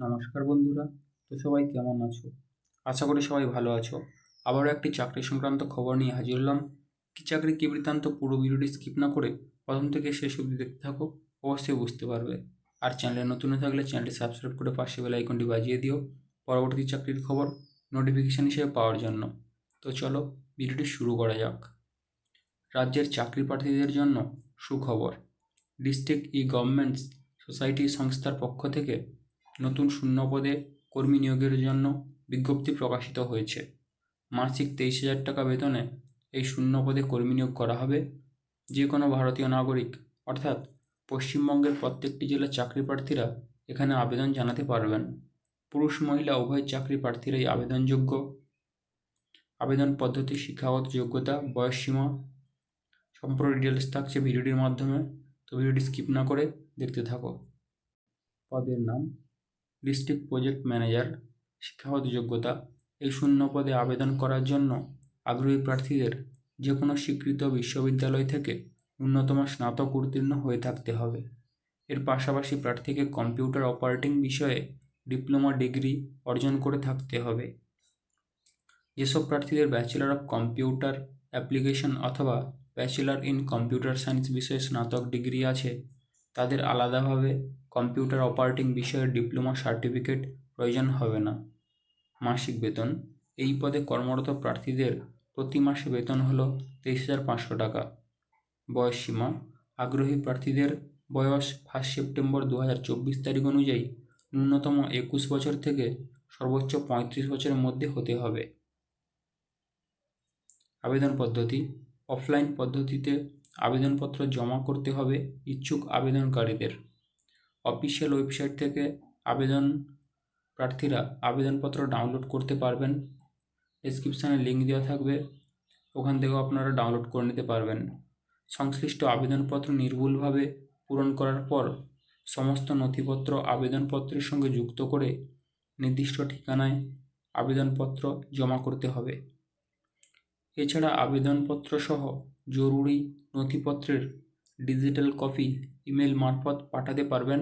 নমস্কার বন্ধুরা, তো সবাই কেমন আছো? আশা করি সবাই ভালো আছো। আবারও একটি চাকরি সংক্রান্ত খবর নিয়ে হাজির হলাম। কি চাকরি, কি বৃত্তান্ত পুরো ভিডিওটি স্কিপ না করে প্রথম থেকে শেষ অবধি দেখতে থাকো, অবশ্যই বুঝতে পারবে। আর চ্যানেলে নতুন থাকলে চ্যানেলটি সাবস্ক্রাইব করে পাশে বেল আইকনটি বাজিয়ে দিও। পরবর্তী চাকরির খবর নোটিফিকেশান হিসেবে পাওয়ার জন্য। তো চলো, ভিডিওটি শুরু করা যাক। রাজ্যের চাকরি প্রার্থীদের জন্য সুখবর। ডিস্ট্রিক্ট ই গভর্নমেন্টস সোসাইটি সংস্থার পক্ষ থেকে নতুন শূন্য পদে কর্মী নিয়োগের জন্য বিজ্ঞপ্তি প্রকাশিত হয়েছে। মাসিক তেইশ হাজার টাকা বেতনে এই শূন্য পদে কর্মী নিয়োগ করা হবে। যে কোনো ভারতীয় নাগরিক, অর্থাৎ পশ্চিমবঙ্গের প্রত্যেকটি জেলার চাকরি প্রার্থীরা এখানে আবেদন জানাতে পারবেন। পুরুষ, মহিলা, উভয় চাকরি প্রার্থীরাই আবেদনযোগ্য। আবেদন পদ্ধতি, শিক্ষাগত যোগ্যতা বয়সসীমা সম্পূর্ণ ডিটেলস থাকছে ভিডিওটির মাধ্যমে। তো ভিডিওটি স্কিপ না করে দেখতে থাকো। পদের নাম ডিস্ট্রিক্ট প্রজেক্ট ম্যানেজার, শিক্ষাগত যোগ্যতা, এই শূন্য পদে আবেদন করার জন্য আগ্রহী প্রার্থীদের যে কোনো স্বীকৃত বিশ্ববিদ্যালয় থেকে ন্যূনতম স্নাতক উত্তীর্ণ হয়ে থাকতে হবে। এর পাশাপাশি প্রার্থীকে কম্পিউটার অপারেটিং বিষয়ে ডিপ্লোমা ডিগ্রি অর্জন করে থাকতে হবে। যেসব প্রার্থীদের ব্যাচেলর অফ কম্পিউটার অ্যাপ্লিকেশন অথবা ব্যাচেলর ইন কম্পিউটার সায়েন্স বিষয়ে স্নাতক ডিগ্রি আছে, তাদের আলাদাভাবে কম্পিউটার অপারেটিং বিষয়ে ডিপ্লোমা সার্টিফিকেট প্রয়োজন হবে না। মাসিক বেতন, এই পদে কর্মরত প্রার্থীদের প্রতি মাসে বেতন হলো তেইশ হাজার পাঁচশো টাকা। বয়স সীমা, আগ্রহী প্রার্থীদের বয়স ফার্স্ট সেপ্টেম্বর দু চব্বিশ তারিখ অনুযায়ী ন্যূনতম একুশ বছর থেকে সর্বোচ্চ পঁয়ত্রিশ বছরের মধ্যে হতে হবে। আবেদন পদ্ধতি, অফলাইন পদ্ধতিতে আবেদনপত্র জমা করতে হবে ইচ্ছুক আবেদনকারীদের। অফিসিয়াল ওয়েবসাইট থেকে আবেদন প্রার্থীরা আবেদনপত্র ডাউনলোড করতে পারবেন। ডেসক্রিপশানে লিঙ্ক দেওয়া থাকবে। ওখান থেকেও আপনারা ডাউনলোড করে নিতে পারবেন। সংশ্লিষ্ট আবেদনপত্র নির্ভুলভাবে পূরণ করার পর সমস্ত নথিপত্র আবেদনপত্রের সঙ্গে যুক্ত করে নির্দিষ্ট ঠিকানায় আবেদনপত্র জমা করতে হবে। এছাড়া আবেদনপত্র সহ জরুরি নথিপত্রের ডিজিটাল কপি ইমেল মারফত পাঠাতে পারবেন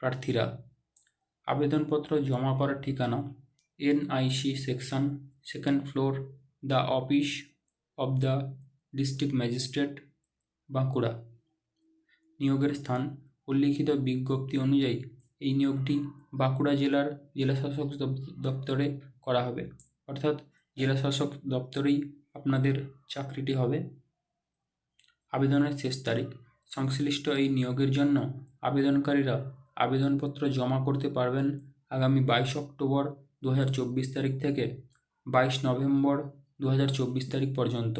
প্রার্থীরা। আবেদনপত্র জমা করার ঠিকানা NIC section, second floor, the office of the district magistrate, Bankura. নিয়োগের স্থান, উল্লিখিত বিজ্ঞপ্তি অনুযায়ী এই নিয়োগটি বাঁকুড়া জেলার জেলাশাসক দপ্তরে করা হবে। অর্থাৎ জেলাশাসক দপ্তরেই আপনাদের চাকরিটি হবে। আবেদনের শেষ তারিখ সংশ্লিষ্ট এই নিয়োগের জন্য আবেদনকারীরা আবেদনপত্র জমা করতে পারবেন আগামী বাইশ অক্টোবর দু হাজার চব্বিশ তারিখ থেকে বাইশ নভেম্বর দু হাজার চব্বিশ তারিখ পর্যন্ত।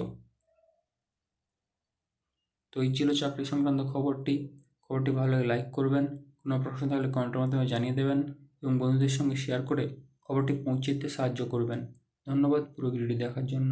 তো এই ছিল চাকরি সংক্রান্ত খবরটি। খবরটি ভালো লাগলে লাইক করবেন, কোনো প্রশ্ন থাকলে কমেন্টের মাধ্যমে জানিয়ে দেবেন এবং বন্ধুদের সঙ্গে শেয়ার করে খবরটি পৌঁছে দিতে সাহায্য করবেন। ধন্যবাদ, পুরো ভিডিওটি দেখার জন্য।